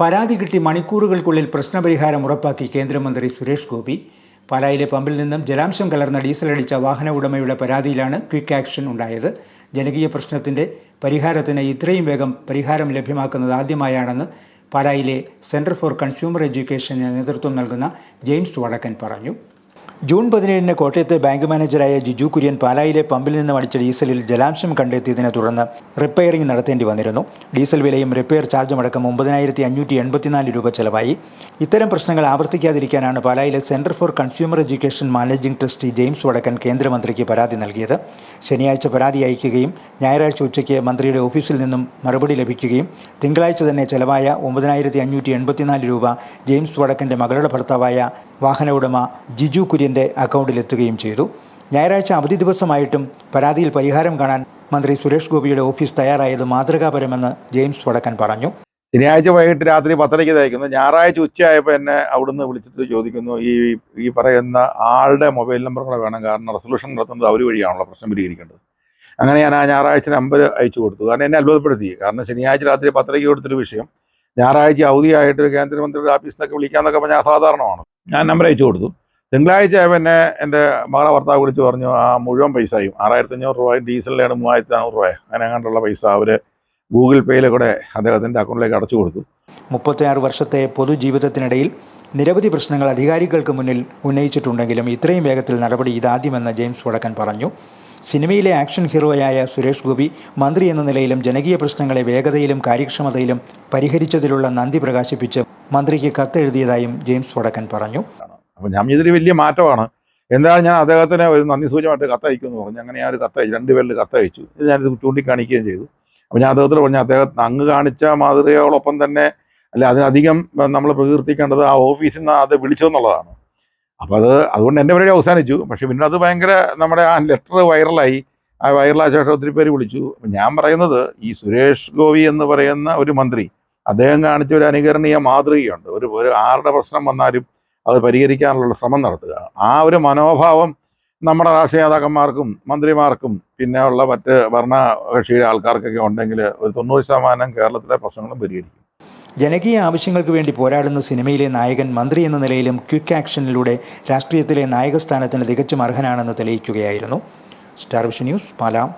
പരാതി കിട്ടി മണിക്കൂറുകൾക്കുള്ളിൽ പ്രശ്നപരിഹാരം ഉറപ്പാക്കി കേന്ദ്രമന്ത്രി സുരേഷ് ഗോപി. പാലായിലെ പമ്പിൽ നിന്നും ജലാംശം കലർന്ന ഡീസൽ അടിച്ച വാഹന ഉടമയുടെ പരാതിയിലാണ് ക്വിക്ക് ആക്ഷൻ ഉണ്ടായത്. ജനകീയ പ്രശ്നത്തിന്റെ പരിഹാരത്തിന് ഇത്രയും വേഗം പരിഹാരം ലഭ്യമാക്കുന്നത് ആദ്യമായാണെന്ന് പാലായിലെ സെന്റർ ഫോർ കൺസ്യൂമർ എഡ്യൂക്കേഷന് നേതൃത്വം നൽകുന്ന ജെയിംസ് വടക്കൻ പറഞ്ഞു. ജൂൺ പതിനേഴിന് കോട്ടയത്തെ ബാങ്ക് മാനേജറായ ജിജു കുര്യൻ പാലായിലെ പമ്പിൽ നിന്ന് അടിച്ച ഡീസലിൽ ജലാംശം കണ്ടെത്തിയതിനെ തുടർന്ന് റിപ്പയറിംഗ് നടത്തേണ്ടി വന്നിരുന്നു. ഡീസൽ വിലയും റിപ്പയർ ചാർജും അടക്കം ഒമ്പതിനായിരത്തി അഞ്ഞൂറ്റി എൺപത്തിനാല് രൂപ ചെലവായി. ഇത്തരം പ്രശ്നങ്ങൾ ആവർത്തിക്കാതിരിക്കാനാണ് പാലായിലെ centre for consumer education managing trustee James Vadakkan കേന്ദ്രമന്ത്രിക്ക് പരാതി നൽകിയത്. ശനിയാഴ്ച പരാതി അയക്കുകയും ഞായറാഴ്ച ഉച്ചയ്ക്ക് മന്ത്രിയുടെ ഓഫീസിൽ നിന്നും മറുപടി ലഭിക്കുകയും തിങ്കളാഴ്ച തന്നെ ചെലവായ ഒമ്പതിനായിരത്തി അഞ്ഞൂറ്റി എൺപത്തിനാല് രൂപ ജെയിംസ് വടക്കന്റെ മകളുടെ ഭർത്താവായ വാഹന ഉടമ ജിജു കുര്യന്റെ അക്കൗണ്ടിലെത്തുകയും ചെയ്തു. ഞായറാഴ്ച അവധി ദിവസമായിട്ടും പരാതിയിൽ പരിഹാരം കാണാൻ മന്ത്രി സുരേഷ് ഗോപിയുടെ ഓഫീസ് തയ്യാറായത് മാതൃകാപരമെന്ന് ജെയിംസ് വടക്കൻ പറഞ്ഞു. ശനിയാഴ്ച വൈകിട്ട് രാത്രി പത്തരയ്ക്ക് തയ്ക്കുന്നു ഞായറാഴ്ച ഉച്ചയായപ്പോൾ എന്നെ അവിടുന്ന് വിളിച്ചിട്ട് ചോദിക്കുന്നു ഈ ഈ പറയുന്ന ആളുടെ മൊബൈൽ നമ്പർ കൂടെ വേണം. കാരണം റെസൊല്യൂഷൻ നടത്തുന്നത് അവർ വഴിയാണല്ലോ പ്രശ്നം പരിഹരിക്കേണ്ടത് അങ്ങനെ ഞാൻ ആ ഞായറാഴ്ച നമ്പർ അയച്ചു കൊടുത്തു. കാരണം എന്നെ അത്ഭുതപ്പെടുത്തി. കാരണം ശനിയാഴ്ച രാത്രി പത്തരയ്ക്ക് കൊടുത്തൊരു വിഷയം. ഞായറാഴ്ച അവധിയായിട്ട് കേന്ദ്രമന്ത്രിയുടെ ഓഫീസിൽ നിന്നൊക്കെ വിളിക്കാമെന്നൊക്കെ പറഞ്ഞാൽ സാധാരണമാണ് ഞാൻ നമ്പർ അയച്ചു കൊടുത്തു. തിങ്കളാഴ്ച പിന്നെ എന്റെ മകളെ ഭർത്താവ് വിളിച്ച് പറഞ്ഞു ആ മുഴുവൻ പൈസയും ആറായിരത്തി അഞ്ഞൂറ് രൂപ ഡീസലിലാണ് മൂവായിരത്തി നാനൂറ് രൂപ. അങ്ങനെ കണ്ടുള്ള പൈസ അവർ ഗൂഗിൾ പേയിൽ കൂടെ അദ്ദേഹത്തിന്റെ അക്കൗണ്ടിലേക്ക് അടച്ചു കൊടുത്തു. മുപ്പത്തിയാറ് വർഷത്തെ പൊതുജീവിതത്തിനിടയിൽ നിരവധി പ്രശ്നങ്ങൾ അധികാരികൾക്ക് മുന്നിൽ ഉന്നയിച്ചിട്ടുണ്ടെങ്കിലും ഇത്രയും വേഗത്തിൽ നടപടി ഇതാദ്യമെന്ന് ജെയിംസ് വടക്കൻ പറഞ്ഞു. സിനിമയിലെ ആക്ഷൻ ഹീറോയായ സുരേഷ് ഗോപി മന്ത്രി എന്ന നിലയിലും ജനകീയ പ്രശ്നങ്ങളെ വേഗതയിലും കാര്യക്ഷമതയിലും പരിഹരിച്ചതിലുള്ള നന്ദി പ്രകാശിപ്പിച്ച് മന്ത്രിക്ക് കത്തെഴുതിയതായും ജെയിംസ് വടക്കൻ പറഞ്ഞു. അപ്പം ഞാൻ ഇതൊരു വലിയ മാറ്റമാണ്. എന്തായാലും ഞാൻ അദ്ദേഹത്തിന് ഒരു നന്ദി സൂചമായിട്ട് കത്തയക്കുമെന്ന് പറഞ്ഞു. അങ്ങനെ ഞാൻ ഒരു കത്തയച്ചു. രണ്ടുപേരിൽ കത്തയച്ചു. ഇത് ഞാനിത് ചൂണ്ടിക്കാണിക്കുകയും ചെയ്തു. അപ്പോൾ ഞാൻ അദ്ദേഹത്തോട് പറഞ്ഞു അദ്ദേഹത്തിന് അങ്ങ് കാണിച്ച മാതൃകയോടൊപ്പം തന്നെ അല്ല അതിനധികം നമ്മൾ പ്രകീർത്തിക്കേണ്ടത് ആ ഓഫീസിൽ നിന്ന് അത് വിളിച്ചതെന്നുള്ളതാണ്. അപ്പോൾ അത് അതുകൊണ്ട് എന്റെ പരിപാടി അവസാനിച്ചു. പക്ഷെ പിന്നെ അത് ഭയങ്കര നമ്മുടെ ആ ലെറ്റർ വൈറലായി. ആ വൈറലായ ശേഷം ഒത്തിരി പേര് വിളിച്ചു. ഞാൻ പറയുന്നത് ഈ സുരേഷ് ഗോപി എന്ന് പറയുന്ന ഒരു മന്ത്രി അദ്ദേഹം കാണിച്ച ഒരു അനുകരണീയ മാതൃകയുണ്ട്. ഒരു ഒരു ആരുടെ പ്രശ്നം വന്നാലും അത് പരിഹരിക്കാനുള്ള ശ്രമം നടത്തുക. ആ ഒരു മനോഭാവം നമ്മുടെ രാഷ്ട്രീയ നേതാക്കന്മാർക്കും മന്ത്രിമാർക്കും പിന്നെ ഉള്ള മറ്റ് ഭരണകക്ഷിയുടെ ആൾക്കാർക്കൊക്കെ ഉണ്ടെങ്കിൽ ഒരു തൊണ്ണൂറ് ശതമാനം കേരളത്തിലെ പ്രശ്നങ്ങളും പരിഹരിക്കും. ജനകീയ ആവശ്യങ്ങൾക്ക് വേണ്ടി പോരാടുന്ന സിനിമയിലെ നായകൻ മന്ത്രി എന്ന നിലയിലും ക്വിക്ക് ആക്ഷനിലൂടെ രാഷ്ട്രീയത്തിലെ നായകസ്ഥാനത്തിന് തികച്ചും അർഹനാണെന്ന് തെളിയിക്കുകയായിരുന്നു. Star vision news Pala.